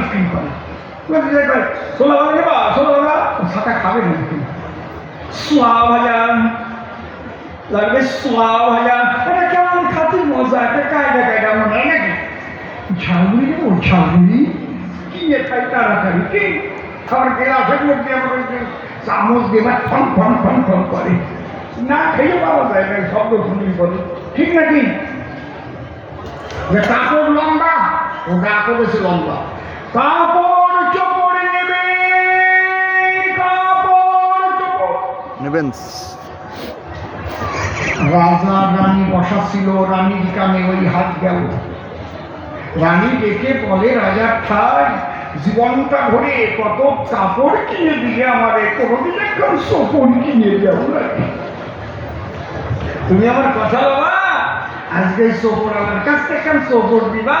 বিক্রি করে না সোয়া হয় নাকি? ঝালমুড়ি দেবো ঝালমুড়ি? কি খাই তাড়াতাড়ি, কি? খাবার গেলাসের মধ্যে আমার চামচ করে। না খেয়ে পাওয়া যায় শব্দ শুনি বলে। ঠিক নাকি? লম্বা, ও কাপড় বেশি লম্বা। কাপড় চোপড় নেবে কাপড় চোপড়। নেবেন। রাজা রানী বসা ছিল রানীর কানে ওই হাত গেল। রানী ডেকে বলে রাজা ঠাই জীবনটা ভরে কত কাপড় কিনে দিলে আমারে কোনোদিন একদম সপন কিনে যাব নাকি তুমি আমার কথা বাবা আজকে সপর আমার কাছ থেকে সপর দিবা।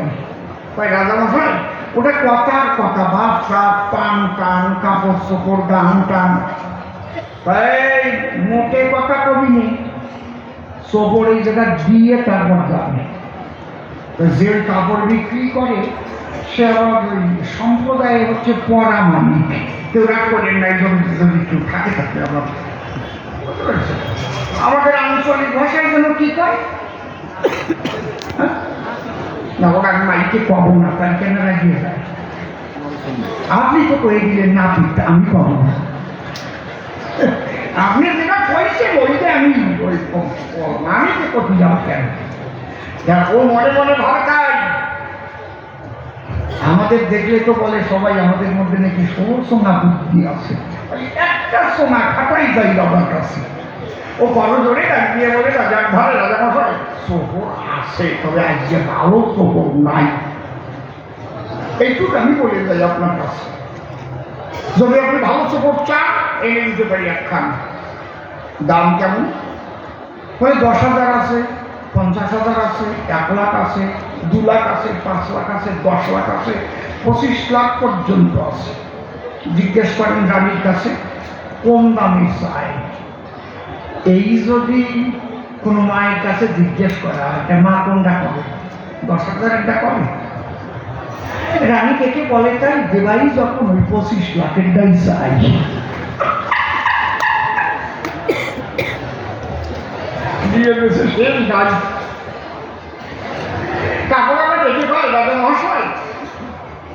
তাই রাজা মশাই ওটা কথার কথা ভাত সাত টান টান, কাপড় চোপড় গান টান। মোটে কথা কবি নেই সবর এই জায়গা দিয়ে তারপর যাবে। যে কাপড় বিক্রি করে, সে সম্প্রদায় হচ্ছে পরা মানিক কেউ রাগ করেন না একজন যদি কেউ থাকে থাকে পেরেছেন? আমাদের আঞ্চলিক ভাষায় যেন কি কয়? ওরা মাইকে কব না তার কেন রাগিয়ে যায় আপনি তো কয়ে দিলেন, না পিতা আমি কব না। আপনি যেটা কইছে বইতে আমি আমি তো কপি যাব কেন? ও মনে মনে ভাব খায় আমাদের দেখলে তো বলে সবাই আমাদের মধ্যে নাকি সোনা বুদ্ধি আছে। একটা সোনা খাটাই যাই বাবার কাছে। ও বড় জোরে দিয়ে বলে, রাজার ঘরে রাজা মশাই সোহর আছে, তবে আজকে ভালো সোহর নাই। এইটুকু আমি বলে যাই আপনার কাছে। যদি আপনি ভালো সোহর চান এনে দিতে পারি একখান। দাম কেমন? ওই দশ হাজার আছে, পঞ্চাশ হাজার আছে, এক লাখ আছে, দু লাখ আছে, পাঁচ লাখ আছে, দশ লাখ আছে, পঁচিশ লাখ পর্যন্ত আছে। জিজ্ঞেস করেন রানীর কাছে, কোন দামে চায় এই যদি কোনো মায়ের কাছে জিজ্ঞেস করা হয় তা মা কোনটা করে? দশ হাজার একটা করে। রানী থেকে বলে, তাই দেবাই যখন ওই পঁচিশ লাখের দাই চাই। দিয়ে দিয়েছে শেষ গাছ কাপড় আমার দেখে পাই দাদা মহাশয়,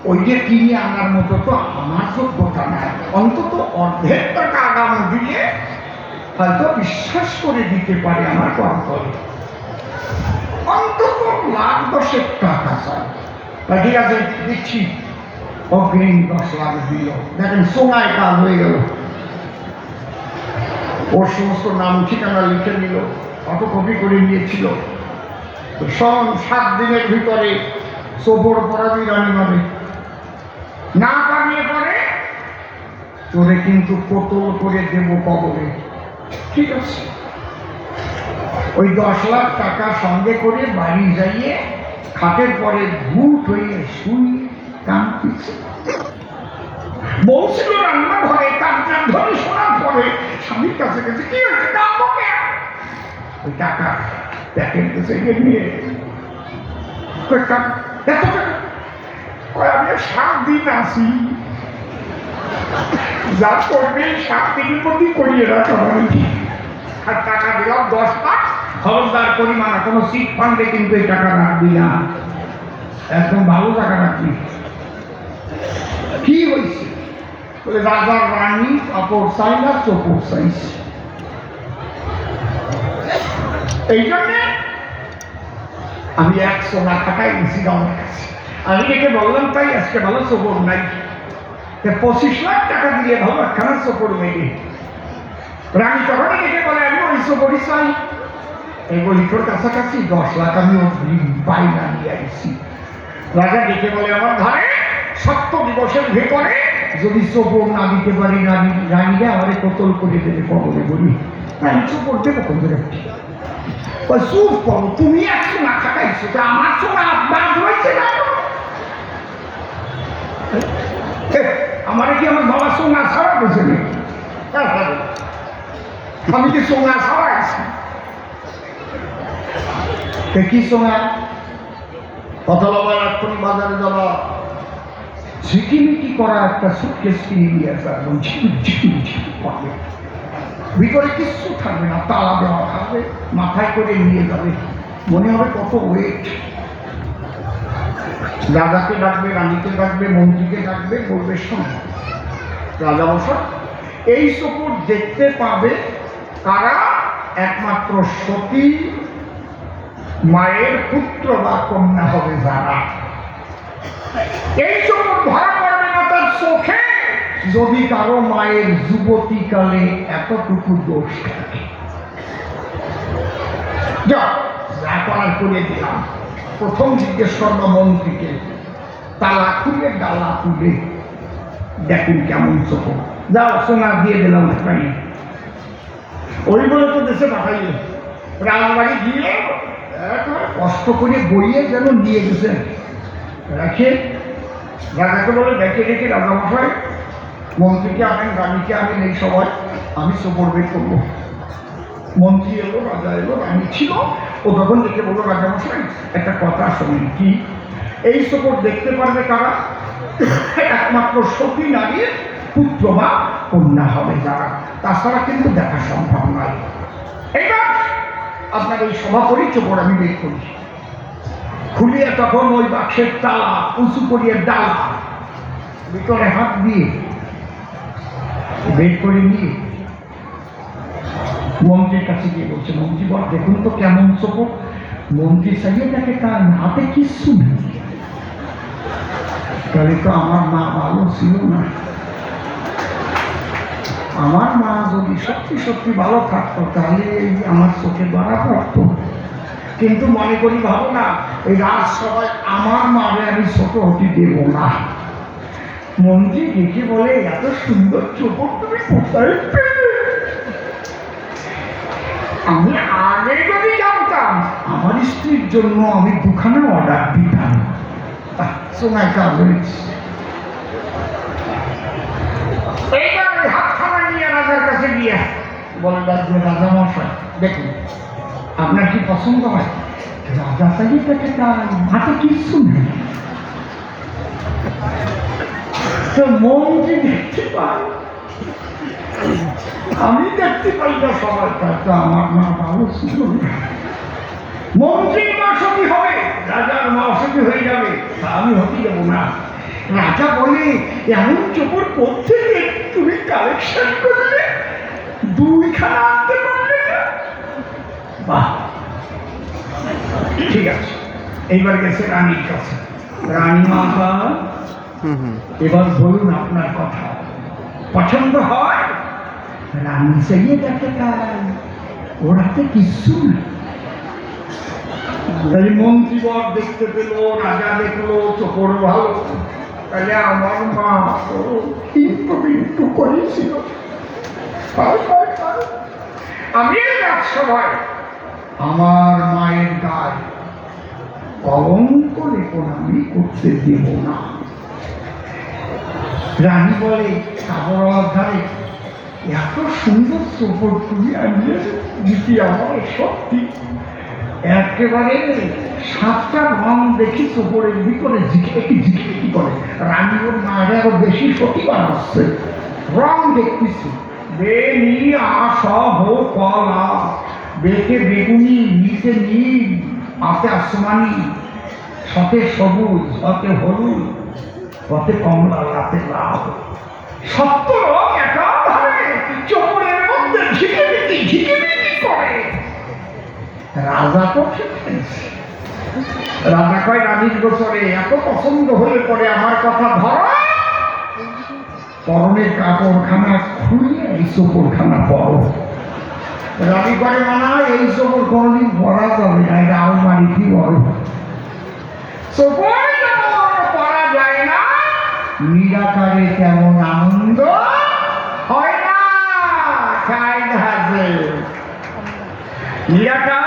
ওই যে কিনে আনার মতো তো আমার যোগ্যতা নাই। অন্তত অর্ধেক টাকা আগামী দিয়ে হয়তো বিশ্বাস করে দিতে পারে আমার কর্তব্য অন্তত লাখ দশেক টাকা চাই। ঠিক আছে, দিচ্ছি। অগ্রিম দশ লাখ দিল। দেখেন, সোনায় কাজ হয়ে গেল। ওর সমস্ত নাম ঠিকানা লিখে নিল কপি করে নিয়েছিল। তো সাত দিনের ভিতরে পরাবি রানী মানে না পারিয়ে পরে তোরে কিন্তু কোতল করে দেব কবরে। ঠিক আছে। ওই দশ লাখ টাকা সঙ্গে করে বাড়ি যাইয়ে খাটের পরে ভূত হয়ে শুই কাঁদতেছে। ধরে শোনার পরে স্বামীর কাছে গেছে, কি হয়েছে? ওই টাকা প্যাকেট থেকে নিয়ে। আমি সাত দিন আসি যা করবে, সাত দিনের মধ্যেই করিয়ে রাখা হবে আর টাকা দিলাম, দশ লাখ খবরদার পরিমাণ, কোনো সিট ফান্ডে কিন্তু এই টাকা রাখবি না একদম ভালো টাকা রাখবি কি হয়েছে বলে, রাজার রানী কাপড় চাই না, চোপড় চাইছে এই জন্যে আমি একশো না টাকায় গেছি আমার আমি একে বললাম, তাই আজকে ভালো চোপড় নাই। পঁচিশ লাখ টাকা দিয়ে ভালো একখানা চোপড় মেলে রানী তখনই ডেকে বলে আমি চোপড়ই চাই এই বলি তোর কাছাকাছি দশ লাখ আমি বাইনা নিয়ে আসছি রাজা ডেকে বলে আমার ঘরে সত্য দিবসের ভেতরে যদি চোপর না দিতে পারি রানী রানীরা আমারে কতল করে দেবে কবলে বলি? আমি চোপর দেবো কোন একটি ওই চুপ করো তুমি একশো না খাটাইছো তা আমার সঙ্গে বাদ হয়েছে না? আমারে কি আমার বাবা সোনা ছাড়া গেছে নাকি? হ্যাঁ, হ্যাঁ। আমি কি সোনা ছাড়া আছি তে কি সোনা? কথা বলা এক্ষুনি বাজারে যাবা। ঝিকিমিকি করা একটা সুটকেস কিনে নিয়ে আসা। একদম ঝিকিম ঝিকিম ঝিকিম করবে ভিতরে কিচ্ছু থাকবে না, তালা দেওয়া থাকবে, মাথায় করে নিয়ে যাবে। মনে হবে কত ওয়েট রাজাকে ডাকবে, রানীকে ডাকবে, মন্ত্রীকে ডাকবে, বলবে শোন, রাজা বসা, এই শকুর দেখতে পাবে কারা একমাত্র সতী, মায়ের পুত্র বা কন্যা হবে যারা। এই শকুর ধরা পড়বে না তার চোখে, যদি কারও মায়ের যুবতীকালে এতটুকু দোষ থাকে। যা করার করে দিলাম। প্রথম জিজ্ঞেস করল মন্ত্রীকে, তালা খুলে ডালা তুলে দেখুন কেমন চোখ। যাও, সোনা দিয়ে দিলাম ওখানে ওই বলে তো দেশে পাঠাইলে রাজবাড়ি দিয়ে কষ্ট করে বইয়ে যেন নিয়ে গেছে। রাখে রাজাকে বলে, দেখে রাজা মশাই মন্ত্রীকে আনেন, রানীকে আনেন এই সবাই আমি সোপর বের করব। মন্ত্রী এলো, রাজা এলো, রানী ছিল। ও তখন দেখে বলল, রাজামশাই, একটা কথা শোনেন কি? এই সফর দেখতে পারবে কারা একমাত্র সতী নারীর পুত্র বা কন্যা হবে যারা। তাছাড়া কিন্তু দেখা সম্ভব নয়। এবার আপনার এই সভা পরিচয় আমি বের করি। খুলিয়ে তখন ওই বাক্সের তালা, উঁচু করিয়ে ডালা, ভিতরে হাত দিয়ে বের করে নিয়ে মন্ত্রীর কাছে গিয়ে বলছে, মন্ত্রী, বল, দেখুন তো কেমন চোখ মন্ত্রী চাইয়ে দেখে তার হাতে কিচ্ছু নেই তাহলে তো আমার মা ভালো ছিল না। আমার মা যদি সত্যি সত্যি ভালো থাকতো, তাহলে এই আমার চোখে ধরা পড়তো। কিন্তু মনে করি ভাবো না, এই রাজসভায় আমার মারে আমি ছোট হতে দেব না। মন্ত্রী দেখে বলে, এত সুন্দর চোখ তুমি কোথায় আমি আগে যদি জানতাম, আমার স্ত্রীর জন্য আমি দুখানা অর্ডার দিতাম। সময় কাজ হয়েছে। নিয়ে রাজার কাছে গিয়ে বলে রাজা মশাই দেখুন, আপনার কি পছন্দ হয়? রাজা তার হাতে নেই। মন্ত্রী দেখতে আমি দেখতে পাই না সবার আমার মা ভালো ছিল মন্ত্রীর মা হবে, রাজার মা হয়ে যাবে আমি হতে যাব না। রাজা বলে, এমন করতে তুমি কালেকশন করলে দুইখানা আনতে পারলে বাহ। ঠিক আছে। এইবার গেছে রানীর কাছে। রানী মাতা এবার বলুন আপনার কথা। পছন্দ হয়? রানী চাইয়ে দেখে তাই ওর হাতে কিচ্ছু না। মন্ত্রীবর দেখতে পেল রাজা দেখল চোখর ভালো। আমার মা কিন্তু কিন্তু করেছিল। আমি আমার মায়ের গায়ে কলঙ্ক রেপন আমি করতে দেব না রানী বলে কাবর ধারে এত সুন্দর চোপড় তুমি আনিয়ে দিতি আমার সত্যি একেবারে সাতটা রং দেখি চোপড়ের ভিতরে ঝিকিমিকি ঝিকিমিকি করে বেশি বানাচ্ছে রং দেখতেছি। কলা বেকে বেগুনি, নিচে নীল আসমানি। সবুজ হলুদ কমলা রাতে সত্য রং একাধারে চোপড়ের মধ্যে করে। রাজা তো রাজা কয়, রানীর গোচরে এত পছন্দ হয়ে পরে আমার কথা ধরো। পরনের কাপড়খানা খুলে এই চোপড়খানা পরো। রানী করে মানা এই চোপড় কোনোদিন পরা যাবে না, এটা আলমারি কি বড় চোপড় যেমন নিরাকারে তেমন আনন্দ হয় না নিরাকার